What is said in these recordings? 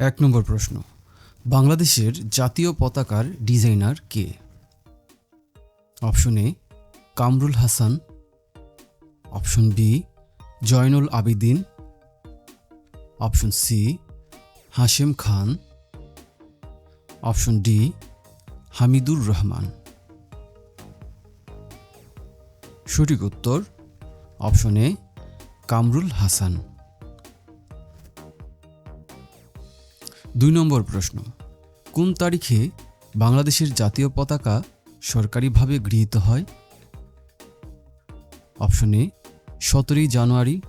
এক নম্বর প্রশ্ন, বাংলাদেশের জাতীয় পতাকার designer K? Option A, Kamrul Hasan. Option B, Zainul Abedin. Option C, Hashem Khan. Option D, Hamidur Rahman. সঠিক উত্তর, অপশন এ, কামরুল হাসান। দুই নম্বর প্রশ্ন। কোন তারিখে বাংলাদেশের জাতীয় পতাকা সরকারিভাবে গৃহীত হয়? অপশন এ, সতেরোই জানুয়ারি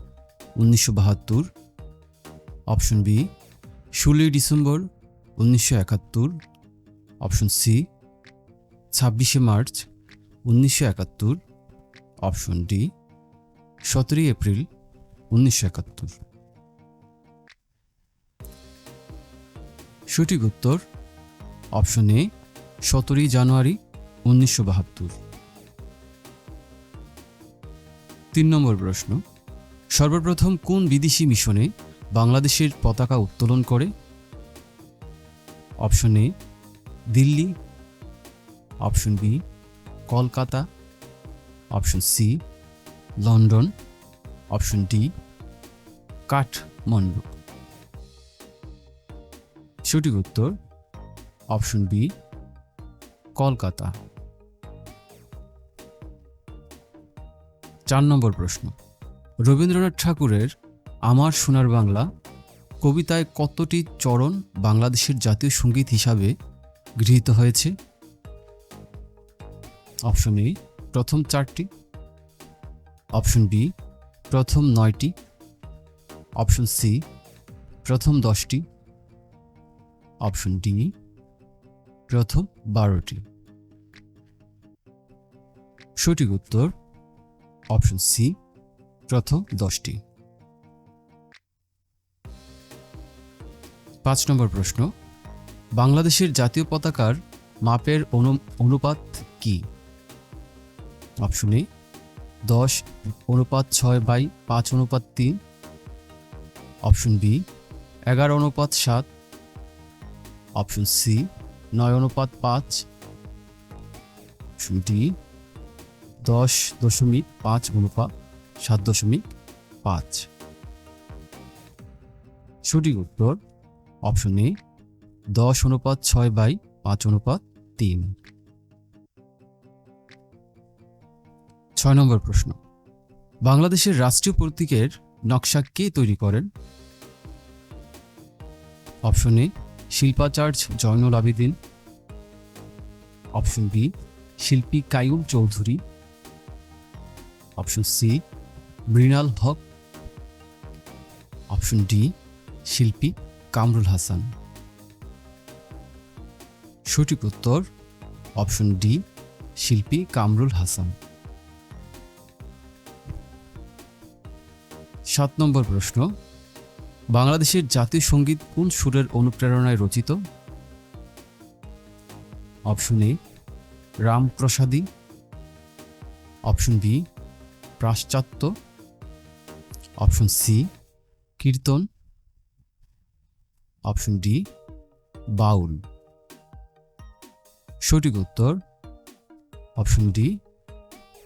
উনিশশো বাহাত্তর। অপশন বি, ষোলোই ডিসেম্বর উনিশশো একাত্তর। অপশন সি, ছাব্বিশে মার্চ উনিশশো একাত্তর। অপশন ডি, সতেরোই এপ্রিল উনিশশো একাত্তর। সঠিক উত্তর, অপশন এ, সতেরোই জানুয়ারি উনিশশো বাহাত্তর। তিন নম্বর প্রশ্ন, সর্বপ্রথম কোন বিদেশি মিশনে বাংলাদেশের পতাকা উত্তোলন করে? Option A, Delhi. Option B, Kolkata. Option C, London. Option D, Kathmandu. সঠিক উত্তর, অপশন বি, কলকাতা। চার নম্বর প্রশ্ন। রবীন্দ্রনাথ ঠাকুরের আমার সোনার বাংলা কবিতায় কতটি চরণ বাংলাদেশের জাতীয় সংগীত হিসাবে গৃহীত হয়েছে? অপশন এ, প্রথম চারটি। অপশন বি, প্রথম নয়টি। অপশন সি, প্রথম দশটি। অপশন ডি, প্রথম বারোটি। সঠিক উত্তর অপশন সি, প্রথম দশটি। পাঁচ নম্বর প্রশ্ন, বাংলাদেশের জাতীয় পতাকার মাপের অনু- অনুপাত কি? অপশন এ, দশ অনুপাত ছয় বাই পাঁচ অনুপাত তিন। অপশন বি, এগারো অনুপাত সাত। অপশন সি, নয় অনুপাত পাঁচ, অপশন ডি, দশ দশমিক পাঁচ অনুপাত সাত দশমিক পাঁচ। সঠিক উত্তর অপশন এ, দশ অনুপাত ছয় বাই পাঁচ অনুপাত তিন। ছয় নম্বর প্রশ্ন, বাংলাদেশের রাষ্ট্রীয় প্রতীকের নকশা কে তৈরি করেন? অপশন এ শিল্পাচার্য জয়নুল আবেদিন। অপশন বি শিল্পী Qayyum Chowdhury. Option C Mrinal Haque option D শিল্পী কামরুল হাসান। সঠিক উত্তর, অপশন ডি শিল্পী কামরুল হাসান। সাত নম্বর প্রশ্ন বাংলাদেশের জাতীয় সংগীত কোন সুরের অনুপ্রেরণায় রচিত? Option A, রামপ্রসাদী। অপশন বি পাশ্চাত্য option C, kirtan. Option D, Baul. সঠিক উত্তর, অপশন ডি,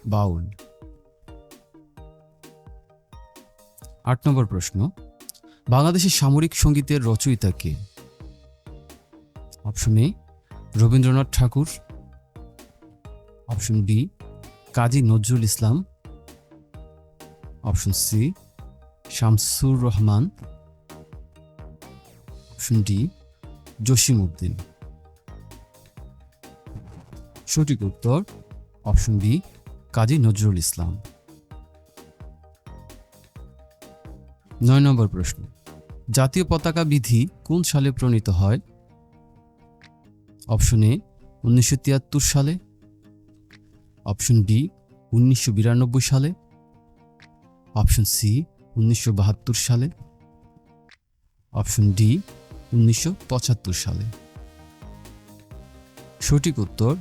বাউল। আট নম্বর প্রশ্ন বাংলাদেশের সামরিক সঙ্গীতের রচয়িতা কে? Option A, Rabindranath Tagore. Option B, Kazi Nazrul Islam. Option C, Shamsur Rahman. Option D, Jasim Uddin. সঠিক উত্তর, অপশন বি, কাজী নজরুল ইসলাম। নয় নম্বর প্রশ্ন। জাতীয় পতাকা বিধি কোন সালে প্রণীত হয়? অপশন এ, উনিশশো তিয়াত্তর সালে। অপশন বি, উনিশশো বিরানব্বই সালে। অপশন সি, উনিশশো বাহাত্তর সালে। অপশন ডি, উনিশশো পঁচাত্তর সালে। সঠিক উত্তর,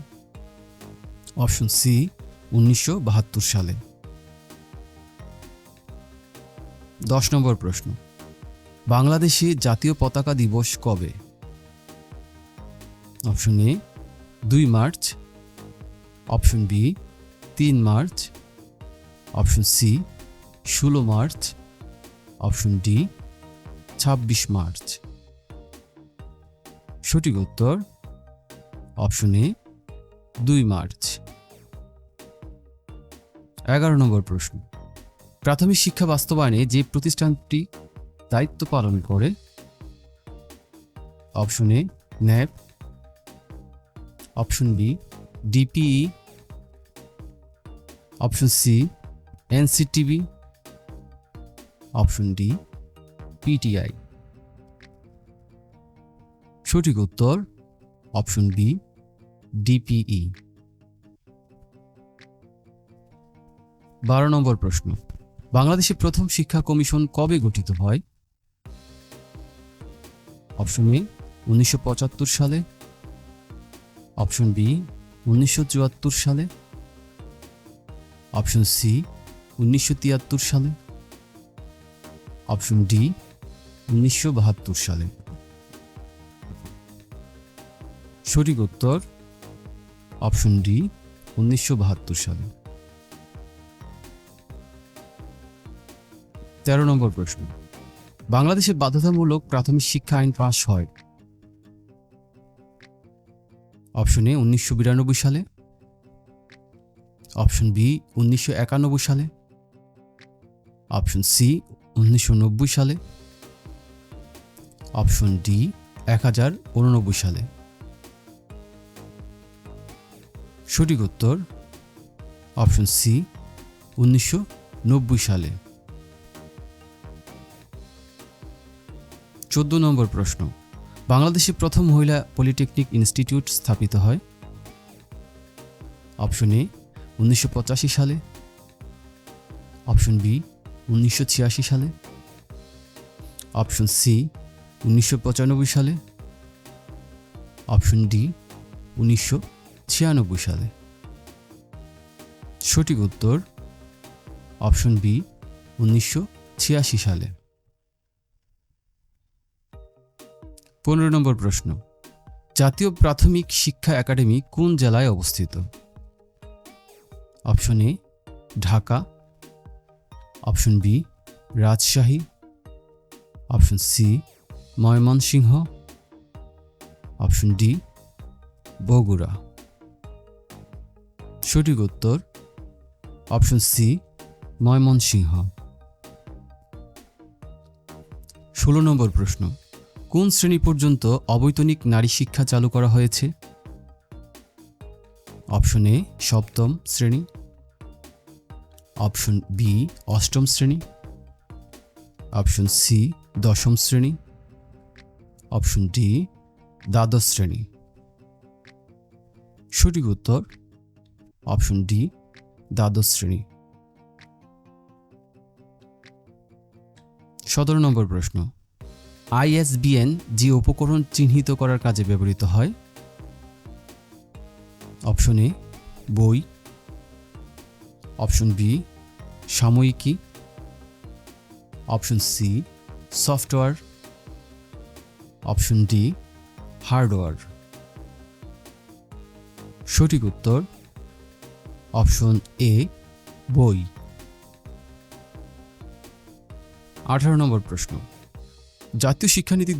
অপশন সি, উনিশশো বাহাত্তর সালে। দশ নম্বর প্রশ্ন। বাংলাদেশে জাতীয় পতাকা দিবস কবে? অপশন এ, দুই মার্চ। অপশন বি, তিন মার্চ। অপশন সি, ষোলো মার্চ। অপশন ডি, ছাব্বিশ মার্চ। সঠিক উত্তর, অপশন এ, দুই মার্চ। এগারো নম্বর প্রশ্ন। প্রাথমিক শিক্ষা বাস্তবায়নে যে প্রতিষ্ঠানটি দায়িত্ব পালন করে। Option A NAPE option B DPE option C NCTB option D PTI সঠিক উত্তর অপশন বি ডিপিই বারো নম্বর প্রশ্ন। বাংলাদেশে প্রথম শিক্ষা কমিশন কবে গঠিত হয়? অপশন এ উনিশশো পঁচাত্তর সালে। অপশন বি উনিশশো চুয়াত্তর সালে। অপশন সি উনিশশো তিয়াত্তর সালে। অপশন ডি উনিশশো বাহাত্তর সালে। সঠিক উত্তর অপশন ডি উনিশশো বাহাত্তর সালে। তেরো নম্বর প্রশ্ন। বাংলাদেশে বাধ্যতামূলক প্রাথমিক শিক্ষা আইন পাশ হয়। অপশন এ উনিশশো বিরানব্বই সালে। অপশন বি উনিশশো একানব্বই সালে। অপশন সি উনিশশো নব্বই সালে। অপশন ডি এক হাজার উননব্বই সালে। সঠিক উত্তর অপশন সি উনিশশো নব্বই সালে। চোদ্দ নম্বর প্রশ্ন, বাংলাদেশে প্রথম মহিলা পলিটেকনিক ইনস্টিটিউট স্থাপিত হয়? অপশন এ, উনিশশো পঁচাশি সালে। অপশন বি, উনিশশো ছিয়াশি সালে। অপশন সি, উনিশশো পঁচানব্বই সালে। অপশন ডি, উনিশশো ছিয়ানব্বই সালে। সঠিক উত্তর, অপশন বি, উনিশশো ছিয়াশি সালে। পনেরো নম্বর প্রশ্ন, জাতীয় প্রাথমিক শিক্ষা একাডেমি কোন জেলায় অবস্থিত? Option A, Dhaka. Option B, Rajshahi. Option C, Mymensingh. Option D, Bogura. সঠিক উত্তর, অপশন সি, ময়মনসিংহ। ষোলো নম্বর প্রশ্ন কোন শ্রেণি পর্যন্ত অবৈতনিক নারী শিক্ষা চালু করা হয়েছে? অপশন এ, সপ্তম শ্রেণি। অপশন বি, অষ্টম শ্রেণি। অপশন সি, দশম শ্রেণি। অপশন ডি, দ্বাদশ শ্রেণি। সঠিক উত্তর? অপশন ডি, দ্বাদশ শ্রেণি। সতেরো নম্বর প্রশ্ন। আইএসবিএন যে উপকরণ চিহ্নিত করার কাজে ব্যবহৃত হয়, অপশন এ, বই, অপশন বি, সাময়িকী, option C, software, option D, hardware. সঠিক উত্তর, অপশন এ, বই। আঠারো নম্বর প্রশ্ন। জাতীয় শিক্ষানীতি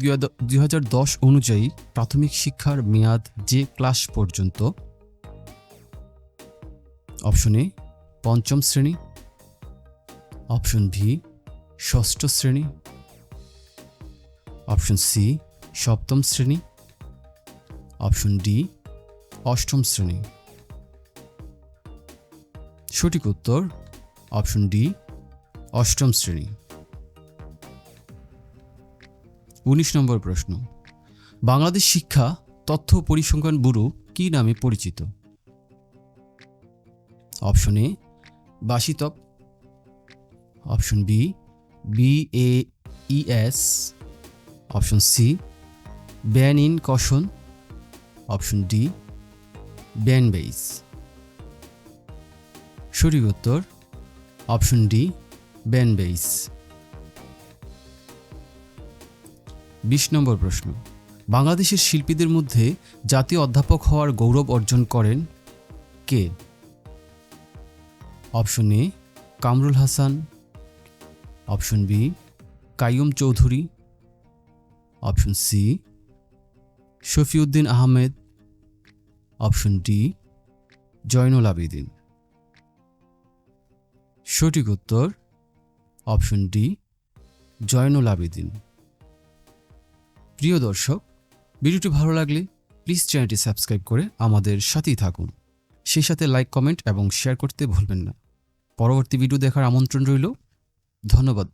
দুই হাজার দশ অনুযায়ী প্রাথমিক শিক্ষার মেয়াদ যে ক্লাস পর্যন্ত। অপশন এ, পঞ্চম শ্রেণি। অপশন ভি, ষষ্ঠ শ্রেণি। অপশন সি, সপ্তম শ্রেণি। অপশন ডি, অষ্টম শ্রেণি। সঠিক উত্তর, অপশন ডি, অষ্টম শ্রেণি। উনিশ নম্বর প্রশ্ন। বাংলাদেশ শিক্ষা তথ্য পরিসংখ্যান ব্যুরো কি নামে পরিচিত? অপশন এ, বাসিতক। অপশন বি বি এ ইএস অপশন সি ব্যান ইন কশন অপশন ডি ব্যান বেইস সঠিক উত্তর অপশন ডি ব্যান বেইস বিশ নম্বর প্রশ্ন। বাংলাদেশের শিল্পীদের মধ্যে জাতীয় অধ্যাপক হওয়ার গৌরব অর্জন করেন কে? Option A, Kamrul Hasan. Option B, Qayyum Chowdhury. Option C, Shafiuddin Ahmed. Option D, Zainul Abedin. সঠিক উত্তর, অপশন ডি, জয়নুল আবেদিন। প্রিয় দর্শক, ভিডিওটি ভালো লাগলে প্লিজ চ্যানেলটি সাবস্ক্রাইব করে আমাদের সাথেই থাকুন। সেই সাথে লাইক, কমেন্ট এবং শেয়ার করতে ভুলবেন না। পরবর্তী ভিডিও দেখার আমন্ত্রণ রইল। ধন্যবাদ।